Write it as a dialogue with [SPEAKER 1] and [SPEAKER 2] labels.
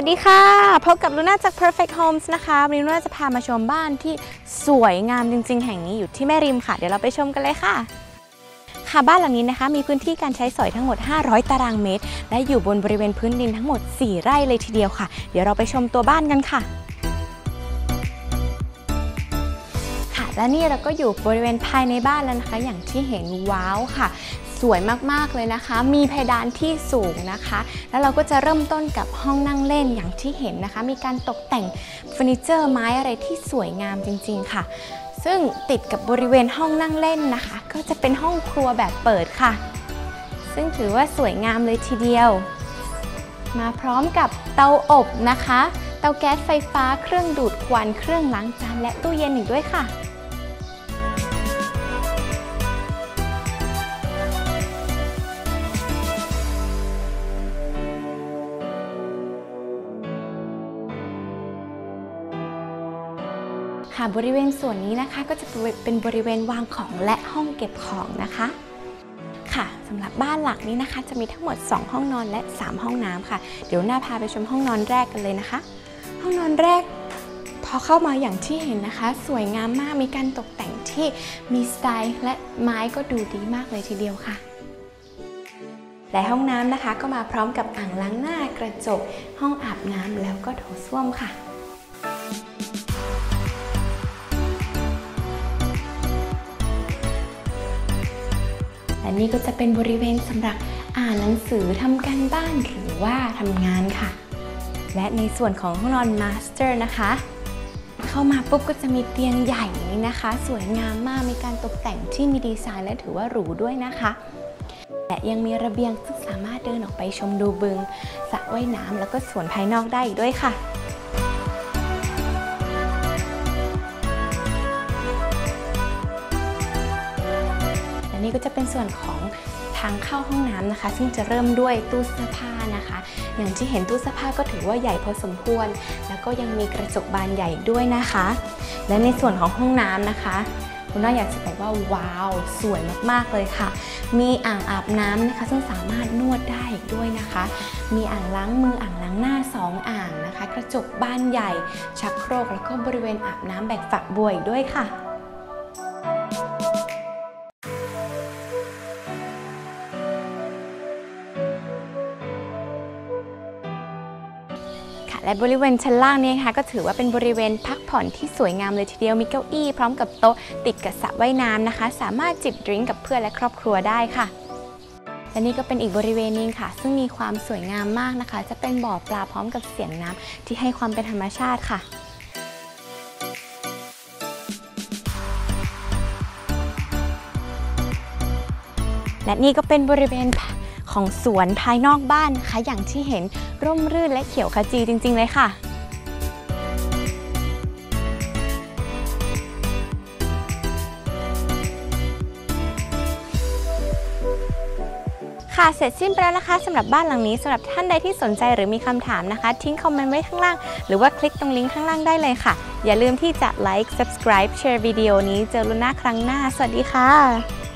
[SPEAKER 1] วัสดีค่ะ พบกับลูน่าจาก Perfect Homes นะคะวันนี้ลูน่าจะพามาชมบ้านที่สวยงามจริง ๆ แห่งนี้อยู่ที่แม่ริมค่ะ เดี๋ยวเราไปชมกันเลยค่ะ ค่ะบ้านหลังนี้นะคะ มีพื้นที่การใช้สอยทั้งหมด 500 ตารางเมตร และอยู่บนบริเวณพื้นดินทั้งหมด 4 ไร่เลยทีเดียวค่ะ เดี๋ยวเราไปชมตัวบ้านกันค่ะค่ะและนี่เราก็อยู่บริเวณภายในบ้านแล้วนะคะ อย่างที่เห็นว้าวค่ะ สวยมากๆเลยนะคะ มีเพดานที่สูงนะคะ แล้วเราก็จะเริ่มต้นกับห้องนั่งเล่นอย่างที่เห็นนะคะ มีการตกแต่งเฟอร์นิเจอร์ไม้อะไรที่สวยงามจริง ๆ ค่ะ ซึ่งติดกับบริเวณห้องนั่งเล่นนะคะ ก็จะเป็นห้องครัวแบบเปิดค่ะ ซึ่งถือว่าสวยงามเลยทีเดียว มาพร้อมกับเตาอบนะคะ เตาแก๊สไฟฟ้า เครื่องดูดควัน เครื่องล้างจาน และตู้เย็นอีกด้วยค่ะ ค่ะบริเวณส่วนนี้นะคะ ก็จะเป็นบริเวณวางของและห้องเก็บของนะคะ ค่ะสำหรับบ้านหลักนี้นะคะ จะมีทั้งหมด 2 ห้องนอนและ 3 ห้องน้ำค่ะ เดี๋ยวหน้าพาไปชมห้องนอนแรกกันเลยนะคะ ห้องนอนแรกพอเข้ามาอย่างที่เห็นนะคะ สวยงามมากมีการตกแต่งที่มีสไตล์และไม้ก็ดูดีมากเลยทีเดียวค่ะและห้องน้ำนะคะก็มาพร้อมกับอ่างล้างหน้ากระจก ห้องอาบน้ำแล้วก็โถส้วมค่ะ นี่ก็จะเป็นบริเวณสำหรับอ่านหนังสือทำการบ้านหรือว่าทำงานค่ะ และในส่วนของห้องนอนมาสเตอร์นะคะ เข้ามาปุ๊บก็จะมีเตียงใหญ่นี้นะคะ สวยงามมากมีการตกแต่งที่มีดีไซน์และถือว่าหรูด้วยนะคะและยังมีระเบียงซึ่งสามารถเดินออกไปชมดูบึงสระว่ายน้ำแล้วก็สวนภายนอกได้อีกด้วยค่ะ และนี่ก็จะเป็นส่วนของทางเข้าห้องน้ำนะคะ ซึ่งจะเริ่มด้วยตู้เสื้อผ้านะคะ อย่างที่เห็นตู้เสื้อผ้าก็ถือว่าใหญ่พอสมควร แล้วก็ยังมีกระจกบานใหญ่ด้วยนะคะ และในส่วนของห้องน้ำนะคะคุณน้าอยากจะบอกว่าว้าว สวยมากๆเลยค่ะ มีอ่างอาบน้ำนะคะ ซึ่งสามารถนวดได้อีกด้วยนะคะ มีอ่างล้างมืออ่างล้างหน้า 2 อ่างนะคะ กระจกบานใหญ่ ชักโครกแล้วก็บริเวณอาบน้ำแบบฝักบัวอีกด้วยค่ะ และบริเวณชั้นล่างนี้นะคะก็ถือว่าเป็นบริเวณพักผ่อนที่สวยงามเลยทีเดียวมีเก้าอี้พร้อมกับโต๊ะติดกับสระว่ายน้ำนะคะ สามารถจิบดริงก์กับเพื่อนและครอบครัวได้ค่ะและนี่ก็เป็นอีกบริเวณนึงค่ะ ซึ่งมีความสวยงามมากนะคะ จะเป็นบ่อปลาพร้อมกับเสียงน้ำที่ให้ความเป็นธรรมชาติค่ะและนี่ก็เป็นบริเวณ ของสวนภายนอกบ้านนะคะอย่างที่เห็นร่มรื่นและเขียวขจีจริง ๆ เลยค่ะค่ะเสร็จสิ้นไปแล้วนะคะสำหรับบ้านหลังนี้สำหรับท่านใดที่สนใจหรือมีคำถามนะคะ ทิ้งคอมเมนต์ไว้ข้างล่าง หรือว่าคลิกตรงลิงก์ข้างล่างได้เลยค่ะ อย่าลืมที่จะ like subscribe share วิดีโอนี้เจอลุน่าครั้งหน้า สวัสดีค่ะ